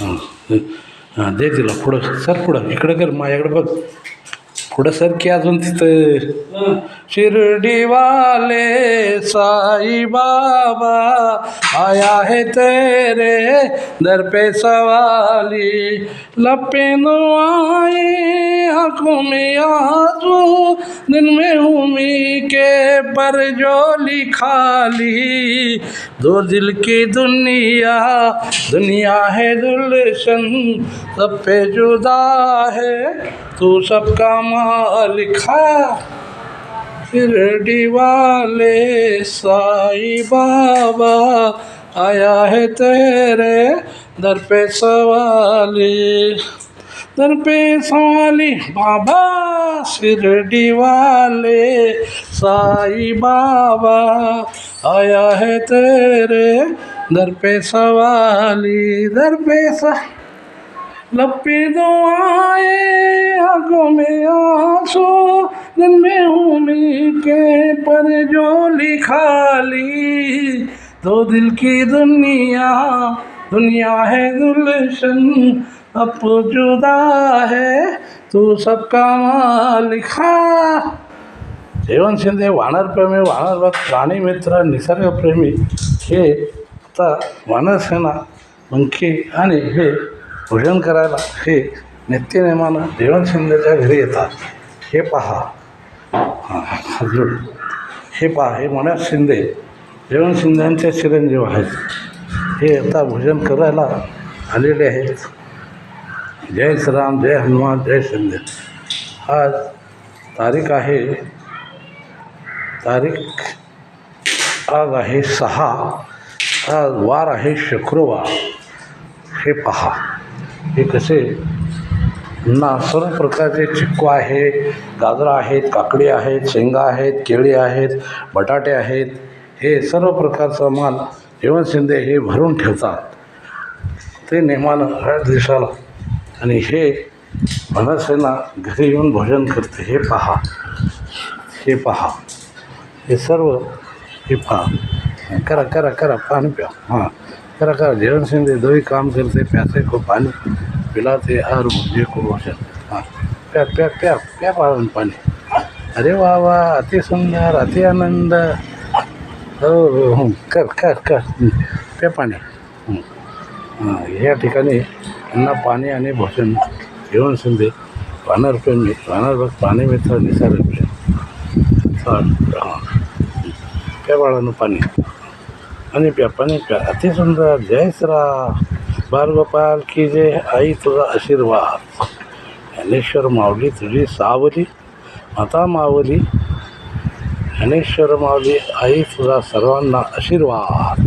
हां दे तिला पुढं सर पुढं इकडं कर माझ्याकडे बघ. पुढं सर की अजून तिथं? शिर्डीवाले साई बाबा आया है तेरे दर पे सवाली लपेन आए आंखों में आंसू दिन में उमी के पर जो लिखा ली दो दिल की दुनिया दुनिया है गुलशन सब पे जुदा है तू सबका मालिका शिरडी वाले साई बाबा आया है तेरे दर पे सवाली दर पे सवाली बाबा शिरडी वाले साई बाबा आया है तेरे दर पे सवाली दर पे सा लपी दुआएं आंखों में आंसू दिन में उम्मीद के पर जो लिखा ली दो दिल की दुनिया दुनिया है गुलशन अब जुदा है तू सबका मालिका जेवण शिंदे वानरप्रेमी वानरभक्त प्राणीमित्र निसर्गप्रेमी हे आता वानरसेना मंकी आणि हे भोजन करायला हे नित्यनेमानं जेवण शिंदेच्या घरी येतात. हे पहा. अजून. हे पहा हे मनोज शिंदे. जेवण शिंद्यांचे चिरंजीव आहेत. हे आता भोजन करायला आलेले आहेत. जय श्रीराम जय हनुमान जय शिंदे. आज तारीख आहे तारीख आज आहे सहा आज वार आहे शुक्रवार. हे पहा हे कसे ना सर्व प्रकारचे चिक्कू आहे गाजरं आहेत काकडी आहेत शेंगा आहेत केळी आहेत बटाटे आहेत. हे सर्व प्रकारचं माल जेवण शिंदे हे भरून ठेवतात. ते नेमानं हळद दिवसाला आणि हे मनसेना घरी येऊन भोजन करते. हे पहा. हे पहा. हे सर्व हे पहा. करा करा करा. पाणी प्या. हां. करा करा. जेवण शिंदे दोही काम करते. प्यासे को पाणी. पिलाते और मुझे को भोजन हां. प्या प्या प्या प्या पाळून पाणी. अरे वा वा. अति सुंदर अति आनंद. हो हो, हो. कर कर कर. प्या पाणी. या ठिकाणी त्यांना पाणी आणि भोजन जेवण शिंदे वानरप्रेमी वानरभक्त पाणी मित्र निसर्गप्रेमी चाल प्या बाळानं पाणी. आणि प्या पाणी प्या. अतिसुंदर. जय श्रा बालगोपाल की जय. आई तुझा आशीर्वाद. ज्ञानेश्वर माऊली तुझी सावली. माता मावली ज्ञानेश्वर माऊली आई तुझा सर्वांना आशीर्वाद.